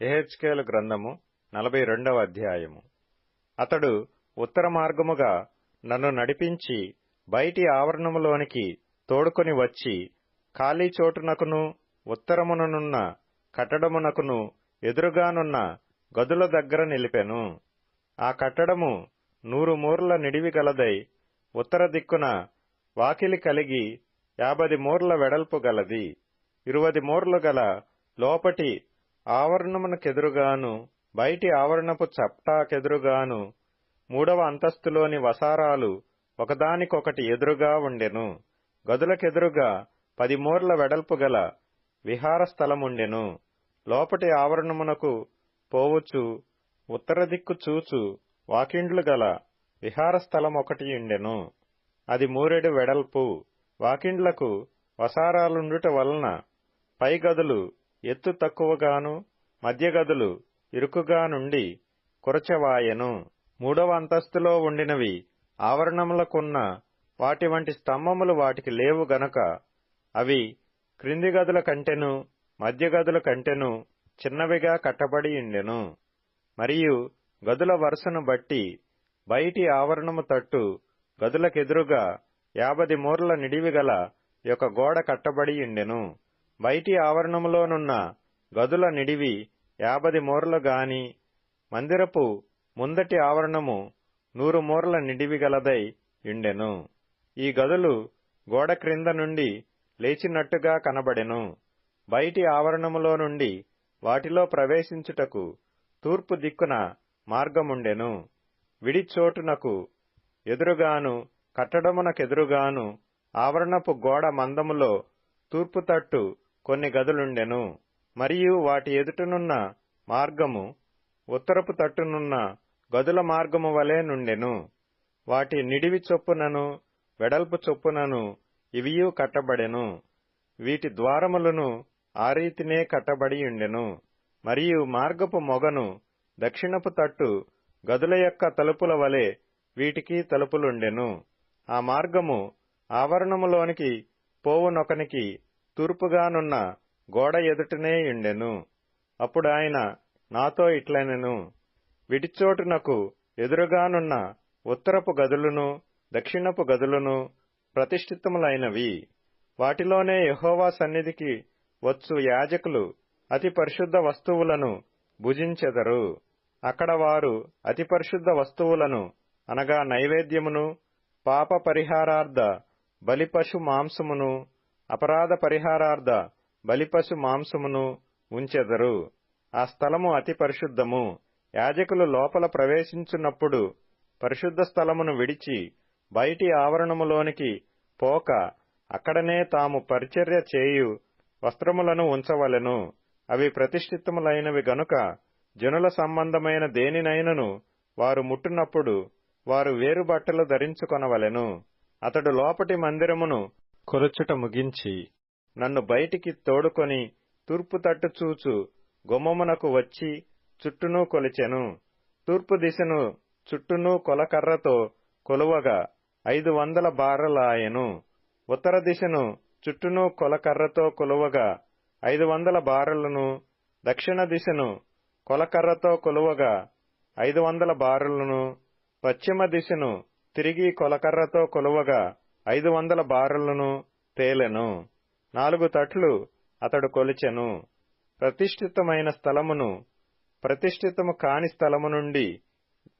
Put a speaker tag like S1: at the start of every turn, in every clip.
S1: ఎహెచ్కేలు గ్రంథము నలభై రెండవ అధ్యాయము. అతడు ఉత్తర మార్గముగా నన్ను నడిపించి బయటి ఆవరణములోనికి తోడుకొని వచ్చి ఖాళీ చోటునకును ఉత్తరముననున్న కట్టడమునకును ఎదురుగానున్న గదుల దగ్గర నిలిపెను. ఆ కట్టడము నూరు మూర్ల నిడివి గలదై ఉత్తర దిక్కున వాకిలి కలిగి యాభది మూర్ల వెడల్పు గలది. ఇరువది మూర్లు గల లోపటి ఆవరణమునకెదురుగాను బయటి ఆవరణపు చప్టాకెదురుగాను మూడవ అంతస్తులోని వసారాలు ఒకదానికొకటి ఎదురుగా ఉండెను. గదులకెదురుగా పది మూర్ల వెడల్పు గల విహార స్థలముండెను లోపటి ఆవరణమునకు పోవచ్చు ఉత్తర దిక్కు చూచు వాకిండ్లు గల విహార ఉండెను. అది మూరెడు వెడల్పు. వాకిండ్లకు వసారాలుండుట వలన పై గదులు ఎత్తు తక్కువగాను మధ్య గదులు ఇరుకుగా నుండి కురచవాయెను. మూడవ అంతస్తులో ఉండినవి ఆవరణములకున్న వాటి వంటి స్తంభములు వాటికి లేవు గనక అవి క్రింది గదుల కంటెను మధ్య గదుల కంటెను చిన్నవిగా కట్టబడి ఉండెను. మరియు గదుల వరుసను బట్టి బయటి ఆవరణము తట్టు గదులకెదురుగా యాభది మూర్ల నిడివి గల యొక్క గోడ కట్టబడి ఉండెను. బయటి ఆవరణములోనున్న గదుల నిడివి యాభది మూరలు గాని మందిరపు ముందటి ఆవరణము నూరు మూరల నిడివి గలదై ఉండెను. ఈ గదులు గోడ క్రింద నుండి లేచినట్టుగా కనబడెను. బయటి ఆవరణములో నుండి వాటిలో ప్రవేశించుటకు తూర్పు దిక్కున మార్గముండెను. విడిచోటునకు ఎదురుగాను కట్టడమునకెదురుగాను ఆవరణపు గోడ మందములో తూర్పు తట్టు కొన్ని గదులుండెను. మరియు వాటి ఎదుటనున్న మార్గము ఉత్తరపు తట్టునున్న గదుల మార్గము వలె నుండెను. వాటి నిడివి చొప్పునను వెడల్పు చొప్పునను ఇవియు కట్టబడెను. వీటి ద్వారములను ఆ రీతినే కట్టబడియుండెను మరియు మార్గపు మొగను దక్షిణపు తట్టు గదుల యొక్క తలుపుల వలె వీటికి తలుపులుండెను. ఆ మార్గము ఆవరణములోనికి పోవునొకనికి తూర్పుగానున్న గోడ ఎదుటనే ఉండెను అప్పుడు ఆయన నాతో ఇట్లనెను. విడిచోటునకు ఎదురుగానున్న ఉత్తరపు గదులను దక్షిణపు గదులను ప్రతిష్ఠితములైనవి. వాటిలోనే యహోవా సన్నిధికి వచ్చు యాజకులు అతి పరిశుద్ధ వస్తువులను భుజించెదరు. అక్కడ వారు అతి పరిశుద్ధ వస్తువులను అనగా నైవేద్యమును పాప పరిహారార్థ బలిపశు మాంసమును అపరాధ పరిహారార్థ బలిపశు మాంసమును ఉంచెదరు. ఆ స్థలము అతి పరిశుద్ధము. యాజకులు లోపల ప్రవేశించున్నప్పుడు పరిశుద్ధ స్థలమును విడిచి బయటి ఆవరణములోనికి పోక అక్కడనే తాము పరిచర్య చేయు వస్త్రములను ఉంచవలెను. అవి ప్రతిష్ఠితములైనవి గనుక జనుల సంబంధమైన దేనినైనను వారు ముట్టునప్పుడు వారు వేరు బట్టలు ధరించుకొనవలెను. అతడు లోపటి మందిరమును కొరచుట ముగించి నన్ను బయటికి తోడుకొని తూర్పు తట్టు చూచు గుమ్మమునకు వచ్చి చుట్టూనూ కొలిచెను. తూర్పు దిశను చుట్టూనూ కొలకర్రతో కొలువగా ఐదు వందల బారలాయెను. ఉత్తర దిశను చుట్టూనూ కొలకర్రతో కొలువగా ఐదు వందల బారలను. దక్షిణ దిశను కొలకర్రతో కొలువగా ఐదు వందల బారులను. పశ్చిమ దిశను తిరిగి కొలకర్రతో కొలువగా ఐదు వందల బారులను తేలెను. నాలుగు తట్లు అతడు కొలిచెను. ప్రతిష్ఠితమైన స్థలమును ప్రతిష్ఠితము కాని స్థలము నుండి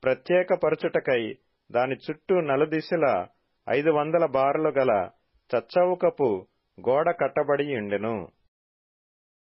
S1: ప్రత్యేకపరచుటకై దాని చుట్టూ నలుదిశల ఐదు వందల బారులు గల చచ్చవుకపు గోడ కట్టబడి ఉండెను